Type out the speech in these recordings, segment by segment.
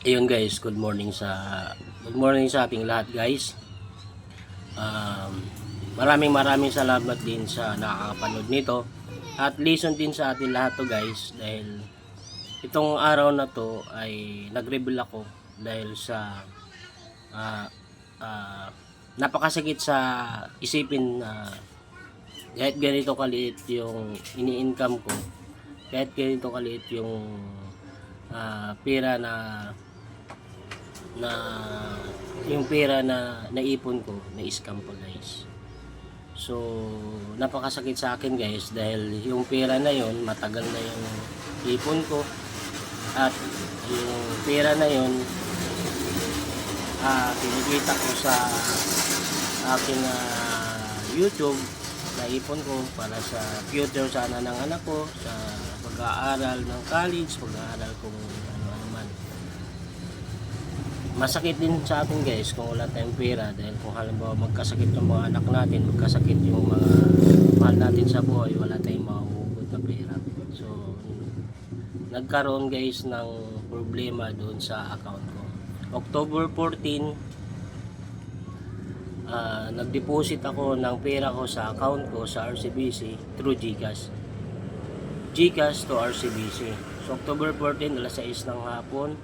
Ayun guys, good morning sa good morning sa ating lahat guys. Um, maraming maraming salamat din sa nakakapanood nito. At listen din sa ating lahat to guys dahil itong araw na to ay nag-reveal ako dahil sa ah, ah, napakasakit sa isipin na kahit ganito kaliit yung ini-income ko kahit ganito kaliit yung ah, pera na na yung pera na naipon ko na scam pa guys so napakasakit sa akin guys dahil yung pera na yon matagal na yung ipon ko. At yung pera na yon ah kinikita ko sa aking ah, YouTube. Na ipon ko para sa future sana ng anak ko sa pag-aaral ng college pag-aaral man masakit din sa atin guys kung wala tayong pera. Dahil kung halimbawa magkasakit yung mga anak natin magkasakit yung mga mahal natin sa buhay wala tayong mahuhugot na pera. So nagkaroon guys ng problema doon sa account ko. October 14 ah, nag-deposit ako ng pera ko sa account ko sa RCBC through GCash. GCash to RCBC so October 14 alas 6 ng hapon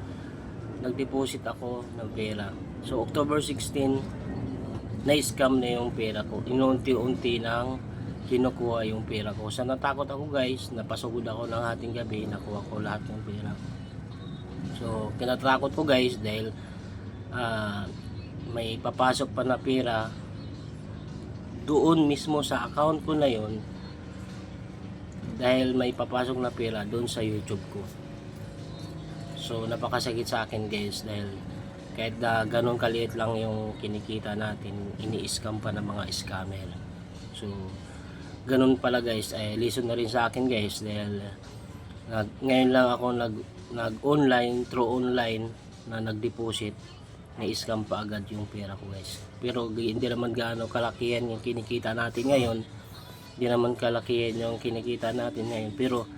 nag-deposit ako ng pera. So, October 16, na-scam na yung pera ko. Inunti-unti nang kinukuha yung pera ko. Sa natakot ako guys, napasugod ako ng hating gabi, nakuha ko lahat ng pera. So, kinatakot ko guys dahil ah, may papasok pa na pera doon mismo sa account ko na yon dahil may papasok na pera doon sa YouTube ko. So napakasakit sa akin guys dahil kahit na ganun kaliit lang yung kinikita natin, ini-scam pa ng mga scammer. So ganun pala guys, ay lesson na rin sa akin guys dahil nag, ngayon lang ako nag nag-online through online na nag-deposit na scam pa agad yung pera ko guys. Pero hindi naman gaano kalakihan yung kinikita natin ngayon. Hindi naman kalakihan yung kinikita natin ngayon. Pero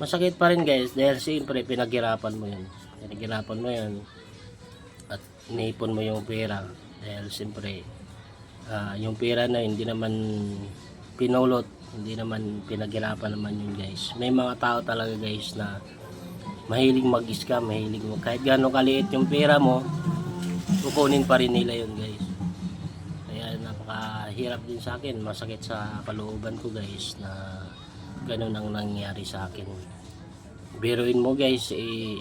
masakit pa rin guys dahil siyempre pinaghirapan mo yun. Pinaghirapan mo yun at naipon mo yung pera. Dahil siyempre ah, yung pera na hindi naman pinulot hindi naman pinaghirapan naman yun guys. May mga tao talaga guys na mahilig mag-scam mahilig mo kahit gano'ng kaliit yung pera mo kukunin pa rin nila yun guys. Kaya napakahirap din sa akin. Masakit sa kalooban ko guys na ganun ang nangyari sa akin. Biruin mo guys eh,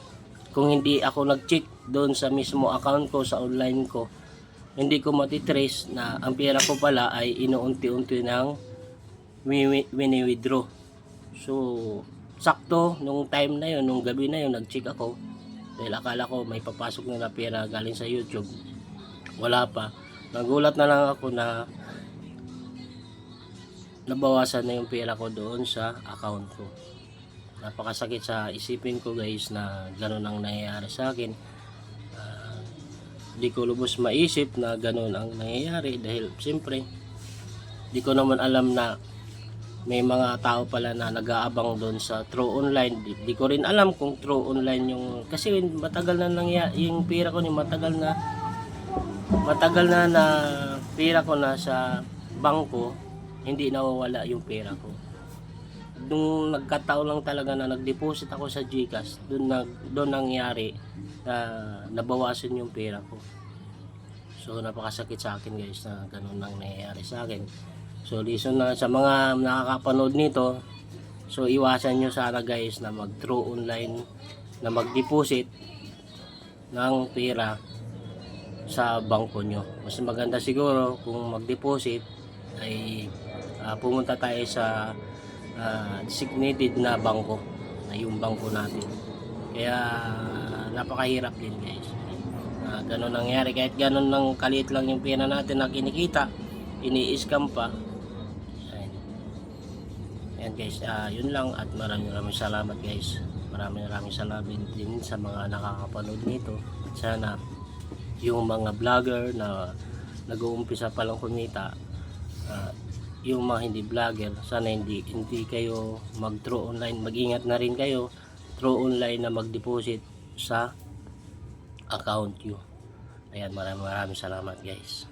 kung hindi ako nag-check doon sa mismo account ko sa online ko hindi ko matitrace na ang pera ko pala ay inuunti-unti nang wini-withdraw. So sakto nung time na yun nung gabi na yun nag-check ako. Dahil akala ko may papasok na na pera galing sa YouTube. Wala pa. Nagulat na lang ako na nabawasan na yung pera ko doon sa account ko. Napakasakit sa isipin ko guys na ganun ang nangyayari sa akin. Ah, Di ko lubos maisip na ganun ang nangyayari dahil siyempre di ko naman alam na may mga tao pala na nag-aabang doon sa true online. Di, ko rin alam kung true online yung kasi matagal na nangyayari yung pera ko ni matagal na matagal na na pera ko na sa bangko hindi nawawala yung pera ko. Nung nagkataon lang talaga na nag-deposit ako sa GCash, doon nag doon nangyari na nabawasan yung pera ko. So napakasakit sa akin guys na ganun lang nangyayari sa akin. So listen na sa mga nakakapanood nito, so iwasan nyo sana guys na mag through online na mag-deposit ng pera sa bangko nyo. Mas maganda siguro kung mag-deposit ay ah, pumunta tayo sa ah, designated na bangko na yung bangko natin. Kaya napakahirap din guys. Ah, ganun nangyari kahit ganun lang kaliit lang yung pera natin na kinikita, ini-scam pa. Ayan. Guys, ah, yun lang at maraming maraming salamat guys. Maraming maraming salamat din sa mga nakakapanood nito. At sana yung mga vlogger na nag-uumpisa pa lang kumita ah, yung mga hindi vlogger sana hindi hindi kayo mag through online mag-ingat na rin kayo through online na mag-deposit sa account nyo. Ayan, maraming maraming salamat guys.